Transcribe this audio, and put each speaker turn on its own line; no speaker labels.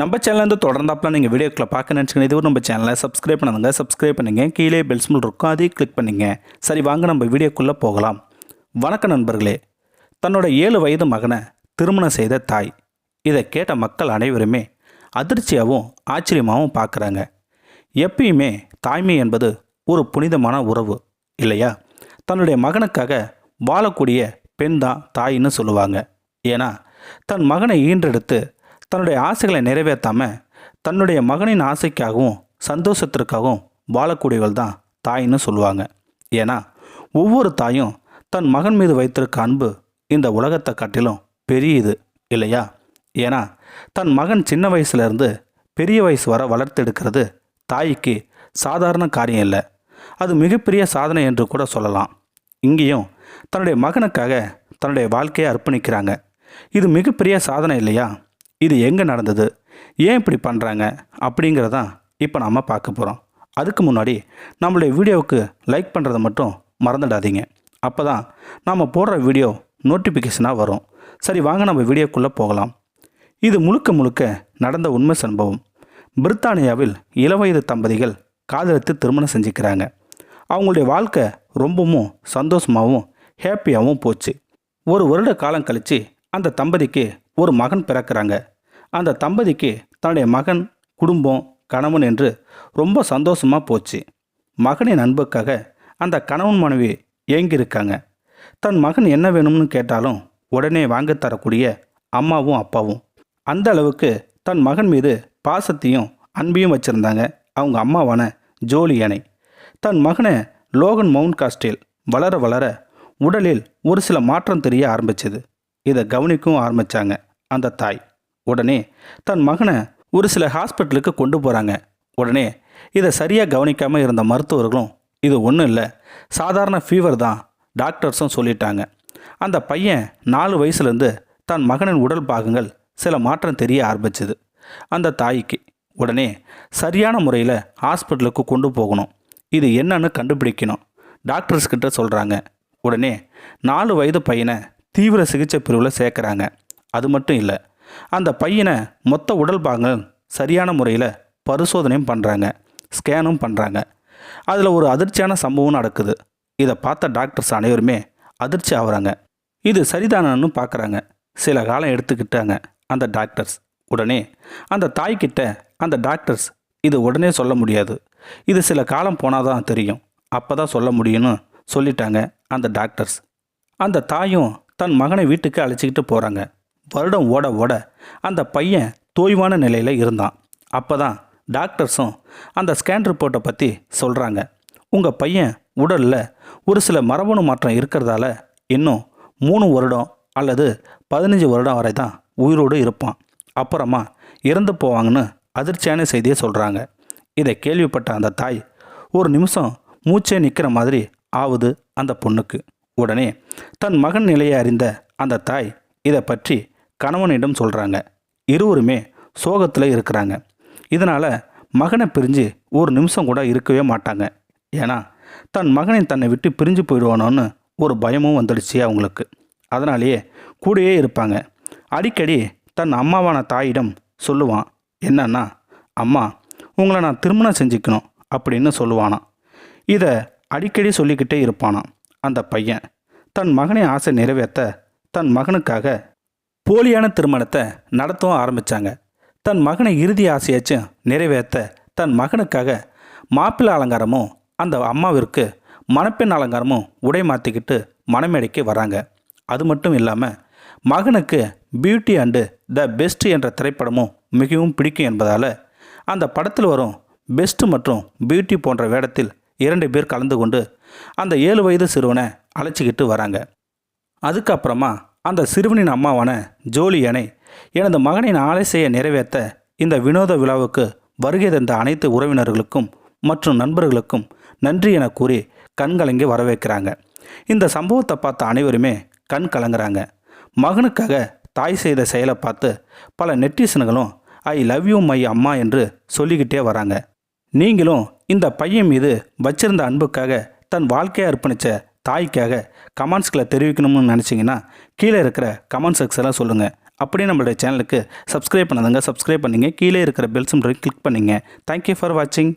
நம்ம சேனலேருந்து தொடர்ந்தாப்பில் நீங்கள் வீடியோக்களை பார்க்க நினச்சிக்கணும். இதுவும் நம்ம சேனலை சப்ஸ்கிரைப் பண்ணுங்க சப்ஸ்கிரைப் பண்ணுங்க. கீழே பெல்ஸ் மில் இருக்கும். அதையும் கிளிக் பண்ணிங்க. சரி வாங்க நம்ம வீடியோக்குள்ளே போகலாம். வணக்கம் நண்பர்களே. தன்னோட ஏழு வயது மகனை திருமணம் செய்த தாய். இதை கேட்ட மக்கள் அனைவருமே அதிர்ச்சியாகவும் ஆச்சரியமாகவும் பார்க்குறாங்க. எப்பயுமே தாய்மை என்பது ஒரு புனிதமான உறவு இல்லையா? தன்னுடைய மகனுக்காக வாழக்கூடிய பெண் தான் தாயின்னு சொல்லுவாங்க. ஏன்னா தன் மகனை ஈன்றெடுத்து தன்னுடைய ஆசைகளை நிறைவேற்றாமல் தன்னுடைய மகனின் ஆசைக்காகவும் சந்தோஷத்திற்காகவும் வாழக்கூடியவள் தான் தாயின்னு சொல்லுவாங்க. ஏன்னா ஒவ்வொரு தாயும் தன் மகன் மீது வைத்திருக்க அன்பு இந்த உலகத்தை காட்டிலும் பெரியது இல்லையா? ஏன்னா தன் மகன் சின்ன வயசுலேருந்து பெரிய வயசு வர வளர்த்தெடுக்கிறது தாய்க்கு சாதாரண காரியம் இல்லை. அது மிகப்பெரிய சாதனை என்று கூட சொல்லலாம். இங்கேயும் தன்னுடைய மகனுக்காக தன்னுடைய வாழ்க்கையை அர்ப்பணிக்கிறாங்க. இது மிகப்பெரிய சாதனை இல்லையா? இது எங்கே நடந்தது? ஏன் இப்படி பண்ணுறாங்க அப்படிங்கிறதான் இப்போ நாம் பார்க்க போகிறோம் அதுக்கு முன்னாடி நம்மளுடைய வீடியோவுக்கு லைக் பண்ணுறதை மட்டும் மறந்துடாதீங்க. அப்போ தான் நாம் போடுற வீடியோ நோட்டிஃபிகேஷனாக வரும். சரி வாங்க நம்ம வீடியோக்குள்ளே போகலாம். இது முழுக்க முழுக்க நடந்த உண்மை சம்பவம். பிரித்தானியாவில் இளவயது தம்பதிகள் காதலித்து திருமணம் செஞ்சுக்கிறாங்க. அவங்களுடைய வாழ்க்கை ரொம்பவும் சந்தோஷமாகவும் ஹாப்பியாகவும் போச்சு. ஒரு வருட காலம் கழித்து அந்த தம்பதிக்கு ஒரு மகன் பிறக்கிறாங்க. அந்த தம்பதிக்கு தன்னுடைய மகன் குடும்பம் கணவன் என்று ரொம்ப சந்தோஷமாக போச்சு. மகனின் அன்புக்காக அந்த கணவன் மனைவி ஏங்கியிருக்காங்க. தன் மகன் என்ன வேணும்னு கேட்டாலும் உடனே வாங்கத் தரக்கூடிய அம்மாவும் அப்பாவும். அந்த அளவுக்கு தன் மகன் மீது பாசத்தையும் அன்பையும் வச்சுருந்தாங்க அவங்க அம்மாவான ஜோலி அணை. தன் மகனை லோகன் மவுண்ட் காஸ்டில் வளர வளர உடலில் ஒரு சில மாற்றம் தெரிய ஆரம்பிச்சது. இதை கவனிக்கவும் ஆரம்பித்தாங்க அந்த தாய். உடனே தன் மகனை ஒரு சில ஹாஸ்பிட்டலுக்கு கொண்டு போகிறாங்க உடனே இதை சரியாக கவனிக்காமல் இருந்த மருத்துவர்களும் இது ஒன்றும் இல்லை சாதாரண ஃபீவர் தான் டாக்டர்ஸும் சொல்லிட்டாங்க. அந்த பையன் நாலு வயசுலேருந்து தன் மகனின் உடல் பாகங்கள் சில மாற்றம் தெரிய ஆரம்பிச்சது. அந்த தாய்க்கு உடனே சரியான முறையில் ஹாஸ்பிட்டலுக்கு கொண்டு போகணும். இது என்னன்னு கண்டுபிடிக்கணும். டாக்டர்ஸ்கிட்ட சொல்கிறாங்க உடனே நாலு வயது பையனை தீவிர சிகிச்சை பிரிவில் சேர்க்குறாங்க. அது மட்டும் இல்லை அந்த பையனை மொத்த உடல் பாகங்கள் சரியான முறையில் பரிசோதனையும் பண்ணுறாங்க ஸ்கேனும் பண்ணுறாங்க அதில் ஒரு அதிர்ச்சியான சம்பவம் நடக்குது. இதை பார்த்த டாக்டர்ஸ் அனைவருமே அதிர்ச்சி ஆகுறாங்க. இது சரிதானன்னு பார்க்குறாங்க சில காலம் எடுத்துக்கிட்டாங்க அந்த டாக்டர்ஸ் உடனே அந்த தாய்கிட்ட அந்த டாக்டர்ஸ் இது உடனே சொல்ல முடியாது. இது சில காலம் போனால் தான் தெரியும். அப்போ தான் சொல்ல முடியும்னு சொல்லிட்டாங்க அந்த டாக்டர்ஸ் அந்த தாயும் தன் மகனை வீட்டுக்கு அழைச்சிக்கிட்டு போகிறாங்க வருடம் ஓட ஓட அந்த பையன் தோய்வான நிலையில் இருந்தான். அப்போ தான் டாக்டர்ஸும் அந்த ஸ்கேன் ரிப்போர்ட்டை பற்றி சொல்கிறாங்க உங்கள் பையன் உடலில் ஒரு சில மரபணு மாற்றம் இருக்கிறதால இன்னும் மூணு வருடம் அல்லது பதினஞ்சு வருடம் வரை தான் உயிரோடு இருப்பான். அப்புறமா இறந்து போவாங்கன்னு அதிர்ச்சியான செய்தியை சொல்கிறாங்க இதை கேள்விப்பட்ட அந்த தாய் ஒரு நிமிஷம் மூச்சே நிற்கிற மாதிரி ஆவுது அந்த பொண்ணுக்கு. உடனே தன் மகன் நிலையை அறிந்த அந்த தாய் இதை பற்றி கணவனிடம் சொல்கிறாங்க இருவருமே சோகத்தில் இருக்கிறாங்க. இதனால் மகனை பிரிஞ்சு ஒரு நிமிஷம் கூட இருக்கவே மாட்டாங்க. ஏன்னா தன் மகனை தன்னை விட்டு பிரிஞ்சு போயிடுவானோன்னு ஒரு பயமும் வந்துடுச்சு அவங்களுக்கு. அதனாலேயே கூடயே இருப்பாங்க. அடிக்கடி தன் அம்மாவான தாயிடம் சொல்லுவான் என்னன்னா அம்மா உங்களை நான் திருமணம் செஞ்சுக்கணும் அப்படின்னு சொல்லுவானாம். இதை அடிக்கடி சொல்லிக்கிட்டே இருப்பானாம் அந்த பையன். தன் மகனை ஆசை நிறைவேற்ற தன் மகனுக்காக போலியான திருமணத்தை நடத்தவும் ஆரம்பித்தாங்க தன் மகனை இறுதி ஆசையாச்சும் நிறைவேற்ற தன் மகனுக்காக மாப்பிள்ளை அலங்காரமும் அந்த அம்மாவிற்கு மணப்பெண் அலங்காரமும் உடை மாற்றிக்கிட்டு மணமேடைக்கு வராங்க. அது மட்டும் இல்லாமல் மகனுக்கு பியூட்டி அண்டு த பெஸ்ட் என்ற திரைப்படமும் மிகவும் பிடிக்கும் என்பதால் அந்த படத்தில் வரும் பெஸ்ட் மற்றும் பியூட்டி போன்ற வேடத்தில் இரண்டு பேர் கலந்து கொண்டு அந்த ஏழு வயது சிறுவனை அழைச்சிக்கிட்டு வராங்க. அதுக்கப்புறமா அந்த சிறுவனின் அம்மாவான ஜோலியனை எனது மகனின் செய்ய நிறைவேற்ற இந்த வினோத விழாவுக்கு வருகை தந்த அனைத்து உறவினர்களுக்கும் மற்றும் நண்பர்களுக்கும் நன்றி என கூறி கண்கலங்கி வரவேற்கிறாங்க. இந்த சம்பவத்தை பார்த்த அனைவருமே கண் கலங்குறாங்க. மகனுக்காக தாய் செய்த செயலை பார்த்து பல நெட்டிசன்களும் ஐ லவ் யூ மை அம்மா என்று சொல்லிக்கிட்டே வராங்க. நீங்களும் இந்த பையன் மீது வச்சிருந்த அன்புக்காக தன் வாழ்க்கையை அர்ப்பணித்த தாய்க்காக கமெண்ட்ஸ்களை தெரிவிக்கணும்னு நினச்சிங்கன்னா கீழே இருக்கிற கமெண்ட் செக்ஸெல்லாம் சொல்லுங்கள் அப்படியே நம்மளுடைய சேனலுக்கு சப்ஸ்கிரைப் பண்ணாதங்க சப்ஸ்கிரைப் பண்ணிங்க. கீழே இருக்கிற பெல் சிம்டரை கிளிக் பண்ணிங்க. தேங்க்யூ ஃபார் வாட்சிங்